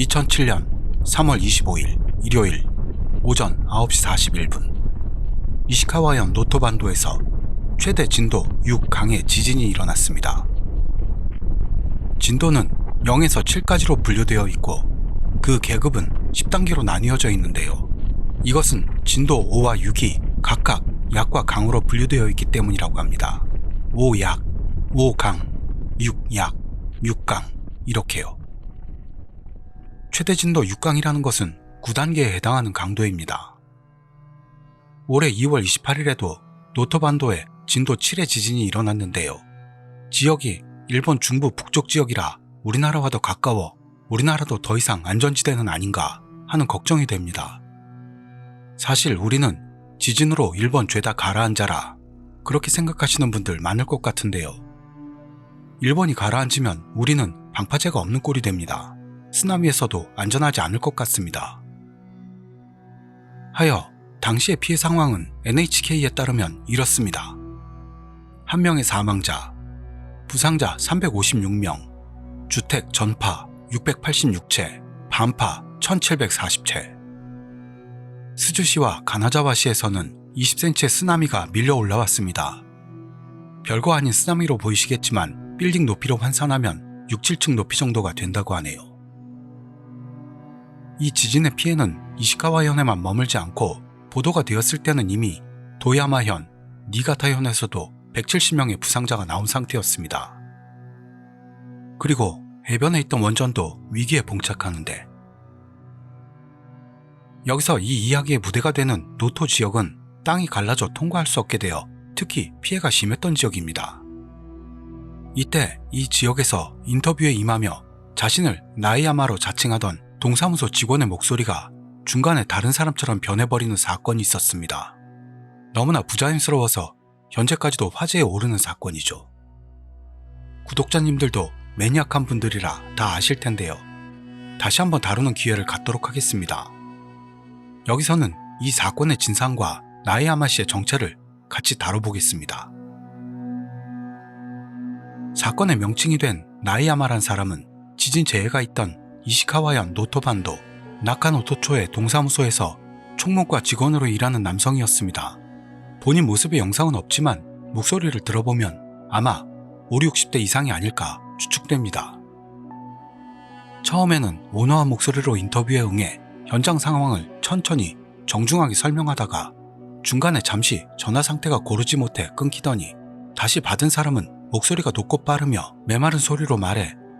2007년 3월 25일 일요일 오전 9시 41분 이시카와현 노토반도에서 최대 진도 6 강의 지진이 일어났습니다. 진도는 0에서 7까지로 분류되어 있고 그 계급은 10단계로 나뉘어져 있는데요. 이것은 진도 5와 6이 각각 약과 강으로 분류되어 있기 때문이라고 합니다. 5약, 5강, 6약, 6강 이렇게요. 최대 진도 6강이라는 것은 9단계에 해당하는 강도입니다. 올해 2월 28일에도 노토반도에 진도 7의 지진이 일어났는데요. 지역이 일본 중부 북쪽 지역이라 우리나라와도 가까워 우리나라도 더 이상 안전지대는 아닌가 하는 걱정이 됩니다. 사실 우리는 지진으로 일본 죄다 가라앉아라 그렇게 생각하시는 분들 많을 것 같은데요. 일본이 가라앉으면 우리는 방파제가 없는 꼴이 됩니다. 쓰나미에서도 안전하지 않을 것 같습니다. 하여 당시의 피해 상황은 NHK에 따르면 이렇습니다. 한 명의 사망자, 부상자 356명, 주택 전파 686채, 반파 1740채. 스주시와 가나자와시에서는 20cm의 쓰나미가 밀려 올라왔습니다. 별거 아닌 쓰나미로 보이시겠지만 빌딩 높이로 환산하면 6, 7층 높이 정도가 된다고 하네요. 이 지진의 피해는 이시카와현에만 머물지 않고 보도가 되었을 때는 이미 도야마현, 니가타현에서도 170명의 부상자가 나온 상태였습니다. 그리고 해변에 있던 원전도 위기에 봉착하는데 여기서 이 이야기의 무대가 되는 노토 지역은 땅이 갈라져 통과할 수 없게 되어 특히 피해가 심했던 지역입니다. 이때 이 지역에서 인터뷰에 임하며 자신을 나이야마로 자칭하던 동사무소 직원의 목소리가 중간에 다른 사람처럼 변해버리는 사건이 있었습니다. 너무나 부자연스러워서 현재까지도 화제에 오르는 사건이죠. 구독자님들도 매니악한 분들이라 다 아실 텐데요. 다시 한번 다루는 기회를 갖도록 하겠습니다. 여기서는 이 사건의 진상과 나이아마 씨의 정체를 같이 다뤄보겠습니다. 사건의 명칭이 된 나이야마란 사람은 지진 재해가 있던 이시카와현 노토반도 나카노토초의 동사무소에서 총무과 직원으로 일하는 남성이었습니다. 본인 모습의 영상은 없지만 목소리를 들어보면 아마 5, 60대 이상이 아닐까 추측됩니다. 처음에는 온화한 목소리로 인터뷰에 응해 현장 상황을 천천히 정중하게 설명하다가 중간에 잠시 전화 상태가 고르지 못해 끊기더니 다시 받은 사람은 목소리가 높고 빠르며 메마른 소리로 말해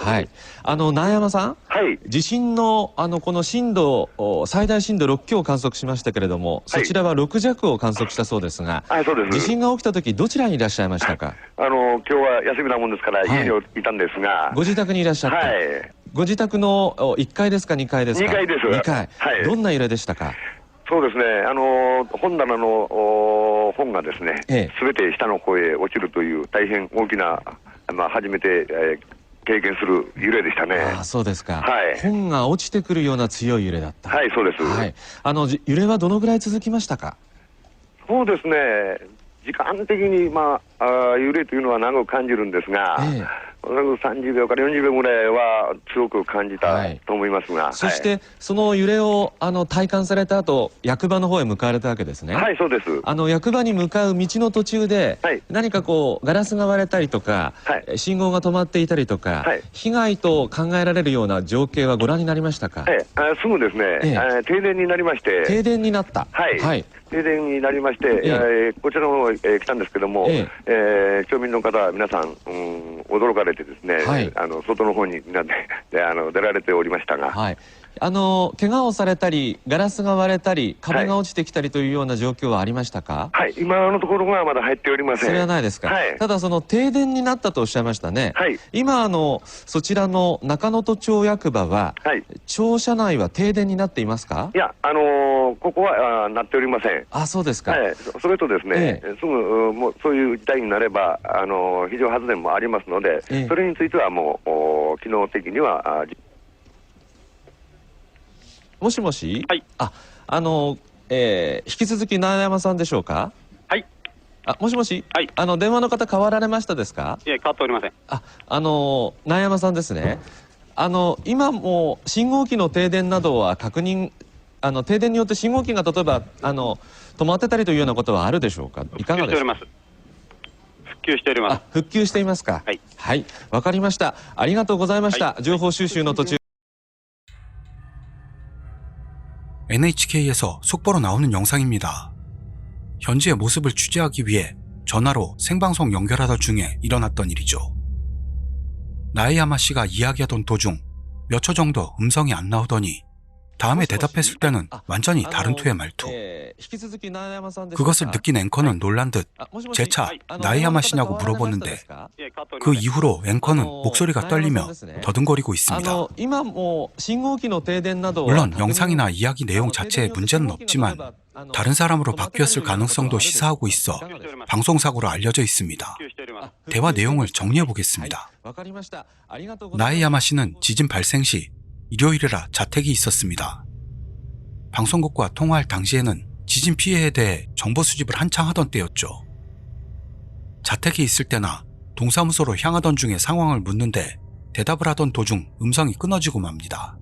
はい、あの苗山さん、はい、地震のあのこの震度お最大震度6強を観測しましたけれども、はいそちらは6弱を観測したそうですが、はい、そうです。地震が起きた時どちらにいらっしゃいましたか？あの、今日は休みなもんですから、はい家にいたんですが、ご自宅にいらっしゃった。はい、ご自宅のお1階ですか？2階ですか？二階です2階。はいどんな揺れでしたか？そうですね、あの、本棚のお本がですね、ええすべて下の方へ落ちるという大変大きな、まあ、初めて、えー経験する揺れでしたね。ああそうですか、はい本が落ちてくるような強い揺れだった。はい、そうです。はい、あのじ揺れはどのぐらい続きましたか？そうですね、時間的に、まあ、あー揺れというのは長く感じるんですが、ええおそらく30秒から40秒ぐらいは強く感じたはいと思いますが、そして、その揺れをあの体感された後、役場の方へ向かわれたわけですね。はい、はい、そうです。あの役場に向かう道の途中で、はい何かこうガラスが割れたりとか、はい信号が止まっていたりとか、はい被害と考えられるような情景はご覧になりましたか？ええ、あすぐですね、ええあ停電になりまして、停電になった。はいはい。停電になりまして、ええ。えーこちらの方へ、えー来たんですけども、ええ。ー町民の方、皆さん、うん、驚かれてですね、はい。あの外の方にみんなでであの出られておりましたが、はい。あの怪我をされたりガラスが割れたり壁が落ちてきたりというような状況はありましたか、はい、今のところがまだ入っておりません。それはないですか、はい。ただその停電になったとおっしゃいましたね、はい、今あのそちらの中能登町役場ははい。庁舎内は停電になっていますか？いや、あのーここはあーなっておりません。あそうですか、はい、そそれとですね、えすぐうもうそういう事態になれば、あのー非常発電もありますので、ええ。それについてはもう、お機能的には、もしもし？はい。ああの、えー引き続き長山さんでしょうか？はい。あもしもし、はい。あの電話の方変わられましたですか？いえ、変わっておりません。ああの長山さんですね。あの今も信号機の停電などは確認あの停電によって信号機が例えばあの止まってたりというようなことはあるでしょうか？いかがですか？復旧しております。復旧していますか？はい。はい。わかりました。ありがとうございました、情報収集の途中 NHK에서 속보로 나오는 영상입니다. 현지의 모습을 취재하기 위해 전화로 생방송 연결하던 중에 일어났던 일이죠. 나이야마 씨가 이야기하던 도중 몇 초 정도 음성이 안 나오더니 다음에 대답했을 때는 완전히 다른 투의 말투. 그것을 느낀 앵커는 놀란 듯 제 차 나이야마시냐고 물어보는데. 그 이후로 앵커는 목소리가 떨리며 더듬거리고 있습니다. 물론 영상이나 이야기 내용 자체에 문제는 없지만 다른 사람으로 바뀌었을 가능성도 시사하고 있어 방송사고로 알려져 있습니다. 대화 내용을 정리해 보겠습니다. 나이야마 씨는 지진 발생 시 일요일이라 자택이 있었습니다. 방송국과 통화할 당시에는 지진 피해에 대해 정보 수집을 한창 하던 때였죠. 자택에 있을 때나 동사무소로 향하던 중에 상황을 묻는데 대답을 하던 도중 음성이 끊어지고 맙니다.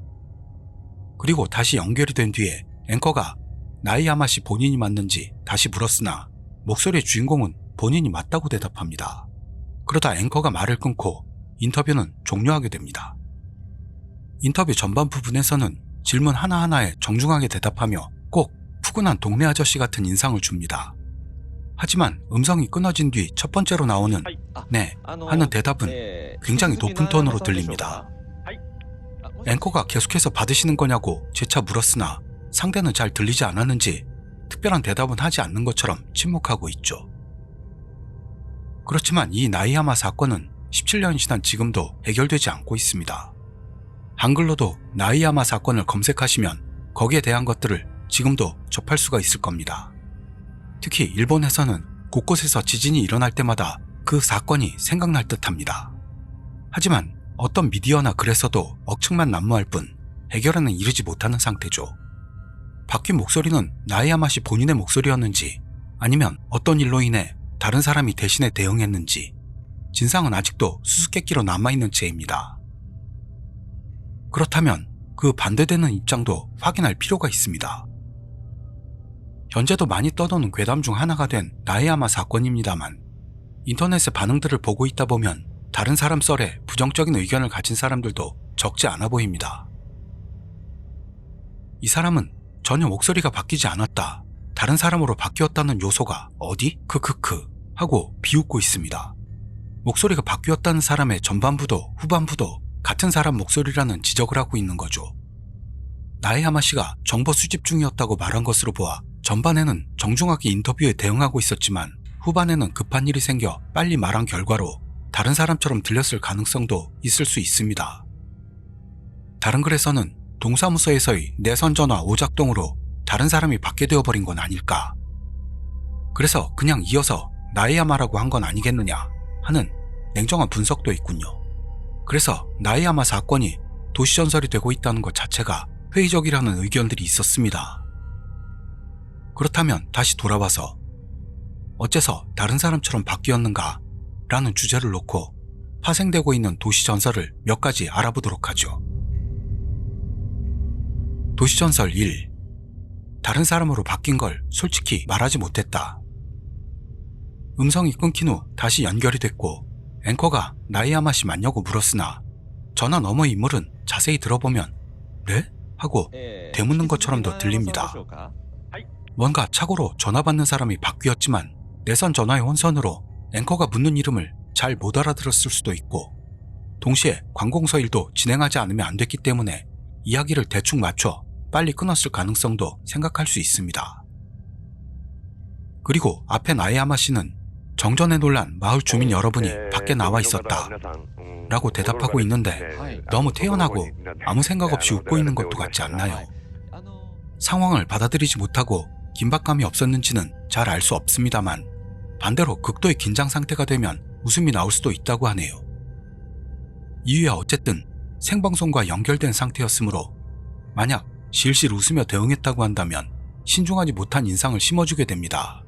그리고 다시 연결이 된 뒤에 앵커가 나이야마 씨 본인이 맞는지 다시 물었으나 목소리의 주인공은 본인이 맞다고 대답합니다. 그러다 앵커가 말을 끊고 인터뷰는 종료하게 됩니다. 인터뷰 전반 부분에서는 질문 하나하나에 정중하게 대답하며 꼭 푸근한 동네 아저씨 같은 인상을 줍니다. 하지만 음성이 끊어진 뒤 첫 번째로 나오는 네 하는 대답은 굉장히 높은 톤으로 들립니다. 앵커가 계속해서 받으시는 거냐고 재차 물었으나 상대는 잘 들리지 않았는지 특별한 대답은 하지 않는 것처럼 침묵하고 있죠. 그렇지만 이 나이야마 사건은 17년이 지난 지금도 해결되지 않고 있습니다. 한글로도 나이야마 사건을 검색하시면 거기에 대한 것들을 지금도 접할 수가 있을 겁니다. 특히 일본에서는 곳곳에서 지진이 일어날 때마다 그 사건이 생각날 듯 합니다. 하지만 어떤 미디어나 글에서도 억측만 난무할 뿐 해결에는 이르지 못하는 상태죠. 바뀐 목소리는 나이야마 씨 본인의 목소리였는지 아니면 어떤 일로 인해 다른 사람이 대신에 대응했는지 진상은 아직도 수수께끼로 남아있는 채입니다. 그렇다면 그 반대되는 입장도 확인할 필요가 있습니다. 현재도 많이 떠도는 괴담 중 하나가 된 나에야마 사건입니다만 인터넷의 반응들을 보고 있다 보면 다른 사람 썰에 부정적인 의견을 가진 사람들도 적지 않아 보입니다. 이 사람은 전혀 목소리가 바뀌지 않았다. 다른 사람으로 바뀌었다는 요소가 어디? 크크크 하고 비웃고 있습니다. 목소리가 바뀌었다는 사람의 전반부도 후반부도 같은 사람 목소리라는 지적을 하고 있는 거죠. 나에야마 씨가 정보 수집 중이었다고 말한 것으로 보아 전반에는 정중하게 인터뷰에 대응하고 있었지만 후반에는 급한 일이 생겨 빨리 말한 결과로 다른 사람처럼 들렸을 가능성도 있을 수 있습니다. 다른 글에서는 동사무소에서의 내선 전화 오작동으로 다른 사람이 받게 되어버린 건 아닐까. 그래서 그냥 이어서 나에야마라고 한 건 아니겠느냐 하는 냉정한 분석도 있군요. 그래서 나에야마 사건이 도시전설이 되고 있다는 것 자체가 회의적이라는 의견들이 있었습니다. 그렇다면 다시 돌아와서 어째서 다른 사람처럼 바뀌었는가 라는 주제를 놓고 파생되고 있는 도시전설을 몇 가지 알아보도록 하죠. 도시전설 1. 다른 사람으로 바뀐 걸 솔직히 말하지 못했다. 음성이 끊긴 후 다시 연결이 됐고 앵커가 나이야마 씨 맞냐고 물었으나 전화 너머의 인물은 자세히 들어보면 네? 하고 되묻는 것처럼도 들립니다. 뭔가 착오로 전화 받는 사람이 바뀌었지만 내선 전화의 혼선으로 앵커가 묻는 이름을 잘 못 알아들었을 수도 있고 동시에 관공서 일도 진행하지 않으면 안 됐기 때문에 이야기를 대충 맞춰 빨리 끊었을 가능성도 생각할 수 있습니다. 그리고 앞에 나에야마 씨는 정전에 놀란 마을 주민 여러분이 밖에 나와 있었다. 라고 대답하고 있는데 너무 태연하고 아무 생각 없이 웃고 있는 것도 같지 않나요? 상황을 받아들이지 못하고 긴박감이 없었는지는 잘 알 수 없습니다만 반대로 극도의 긴장 상태가 되면 웃음이 나올 수도 있다고 하네요. 이유야 어쨌든 생방송과 연결된 상태였으므로 만약 실실 웃으며 대응했다고 한다면 신중하지 못한 인상을 심어주게 됩니다.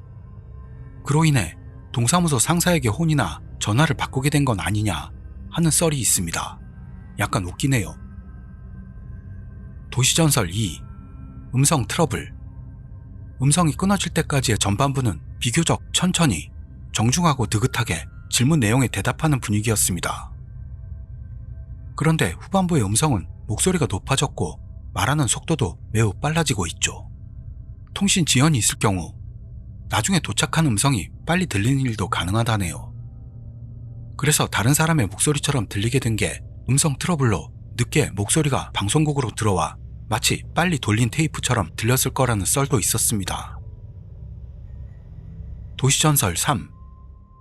그로 인해 동사무소 상사에게 혼이나 전화를 바꾸게 된 건 아니냐 하는 썰이 있습니다. 약간 웃기네요. 도시전설 2 음성 트러블 음성이 끊어질 때까지의 전반부는 비교적 천천히 정중하고 느긋하게 질문 내용에 대답하는 분위기였습니다. 그런데 후반부의 음성은 목소리가 높아졌고 말하는 속도도 매우 빨라지고 있죠. 통신 지연이 있을 경우 나중에 도착한 음성이 빨리 들리는 일도 가능하다네요. 그래서 다른 사람의 목소리처럼 들리게 된 게 음성 트러블로 늦게 목소리가 방송국으로 들어와 마치 빨리 돌린 테이프처럼 들렸을 거라는 썰도 있었습니다. 도시전설 3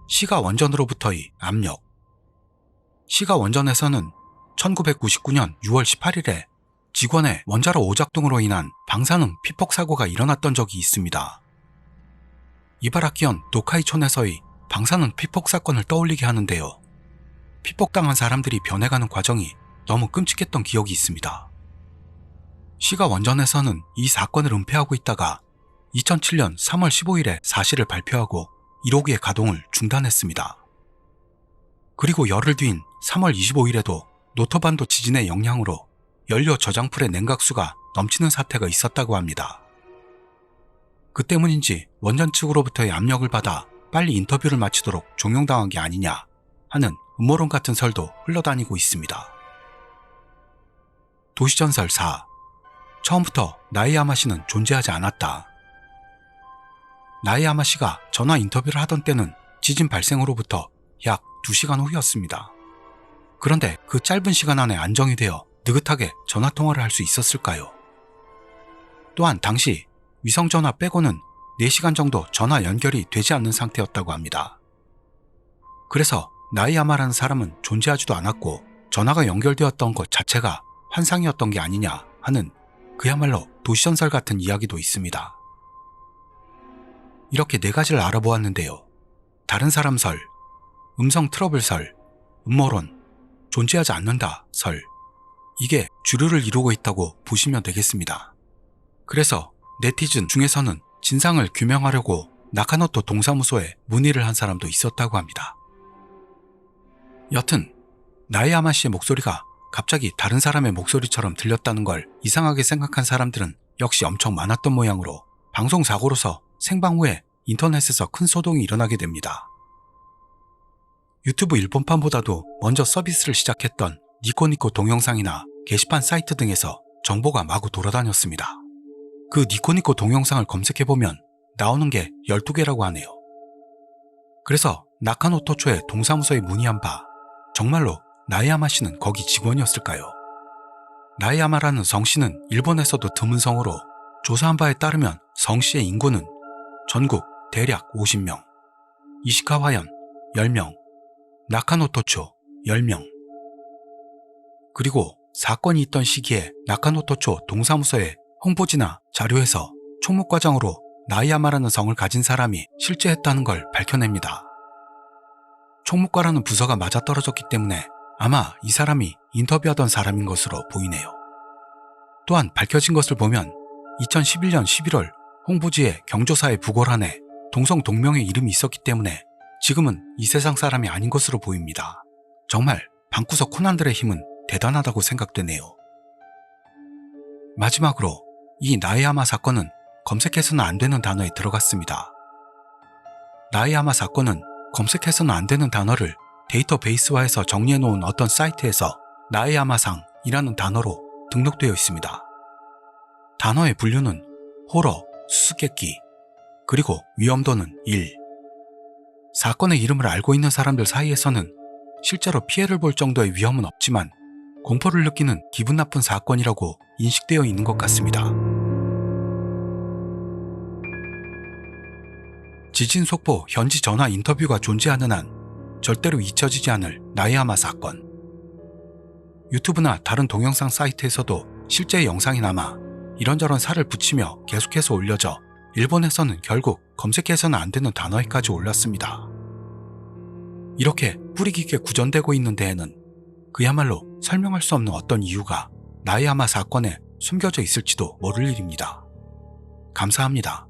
시가 원전으로부터의 압력 시가 원전에서는 1999년 6월 18일에 직원의 원자로 오작동으로 인한 방사능 피폭 사고가 일어났던 적이 있습니다. 이바라키현 도카이촌에서의 방사능 피폭 사건을 떠올리게 하는데요. 피폭당한 사람들이 변해가는 과정이 너무 끔찍했던 기억이 있습니다. 시가 원전에서는 이 사건을 은폐하고 있다가 2007년 3월 15일에 사실을 발표하고 1호기의 가동을 중단했습니다. 그리고 열흘 뒤인 3월 25일에도 노토반도 지진의 영향으로 연료 저장풀의 냉각수가 넘치는 사태가 있었다고 합니다. 그 때문인지 원전 측으로부터의 압력을 받아 빨리 인터뷰를 마치도록 종용당한 게 아니냐 하는 음모론 같은 설도 흘러다니고 있습니다. 도시전설 4 처음부터 나이야마 씨는 존재하지 않았다. 나이야마 씨가 전화 인터뷰를 하던 때는 지진 발생으로부터 약 2시간 후였습니다. 그런데 그 짧은 시간 안에 안정이 되어 느긋하게 전화 통화를 할 수 있었을까요? 또한 당시 위성전화 빼고는 4시간 정도 전화 연결이 되지 않는 상태였다고 합니다. 그래서 나이야마라는 사람은 존재하지도 않았고 전화가 연결되었던 것 자체가 환상이었던 게 아니냐 하는 그야말로 도시전설 같은 이야기도 있습니다. 이렇게 네 가지를 알아보았는데요. 다른 사람 설, 음성 트러블 설, 음모론, 존재하지 않는다 설. 이게 주류를 이루고 있다고 보시면 되겠습니다. 그래서 네티즌 중에서는 진상을 규명하려고 나카노토 동사무소에 문의를 한 사람도 있었다고 합니다. 여튼 나이아마 씨의 목소리가 갑자기 다른 사람의 목소리처럼 들렸다는 걸 이상하게 생각한 사람들은 역시 엄청 많았던 모양으로 방송 사고로서 생방 후에 인터넷에서 큰 소동이 일어나게 됩니다. 유튜브 일본판보다도 먼저 서비스를 시작했던 니코니코 동영상이나 게시판 사이트 등에서 정보가 마구 돌아다녔습니다. 그 니코니코 동영상을 검색해보면 나오는 게 12개라고 하네요. 그래서 나카노토초의 동사무소에 문의한 바 정말로 나이야마 씨는 거기 직원이었을까요? 나이야마라는 성씨는 일본에서도 드문 성으로 조사한 바에 따르면 성씨의 인구는 전국 대략 50명, 이시카와현 10명, 나카노토초 10명. 그리고 사건이 있던 시기에 나카노토초 동사무소의 홍보지나 자료에서 총무과장으로 나이야마라는 성을 가진 사람이 실제 했다는 걸 밝혀냅니다. 총무과라는 부서가 맞아떨어졌기 때문에 아마 이 사람이 인터뷰하던 사람인 것으로 보이네요. 또한 밝혀진 것을 보면 2011년 11월 홍보지에 경조사의 부골안에 동성 동명의 이름이 있었기 때문에 지금은 이 세상 사람이 아닌 것으로 보입니다. 정말 방구석 코난들의 힘은 대단하다고 생각되네요. 마지막으로 이 나에야마 사건은 검색해서는 안 되는 단어에 들어갔습니다. 나에야마 사건은 검색해서는 안 되는 단어를 데이터베이스화해서 정리해 놓은 어떤 사이트에서 나에야마상이라는 단어로 등록되어 있습니다. 단어의 분류는 호러, 수수께끼, 그리고 위험도는 1. 사건의 이름을 알고 있는 사람들 사이에서는 실제로 피해를 볼 정도의 위험은 없지만 공포를 느끼는 기분 나쁜 사건이라고 인식되어 있는 것 같습니다. 지진 속보 현지 전화 인터뷰가 존재하는 한 절대로 잊혀지지 않을 나야마 사건. 유튜브나 다른 동영상 사이트에서도 실제 영상이 남아 이런저런 살을 붙이며 계속해서 올려져 일본에서는 결국 검색해서는 안 되는 단어에까지 올랐습니다. 이렇게 뿌리 깊게 구전되고 있는 데에는 그야말로 설명할 수 없는 어떤 이유가 나야마 사건에 숨겨져 있을지도 모를 일입니다. 감사합니다.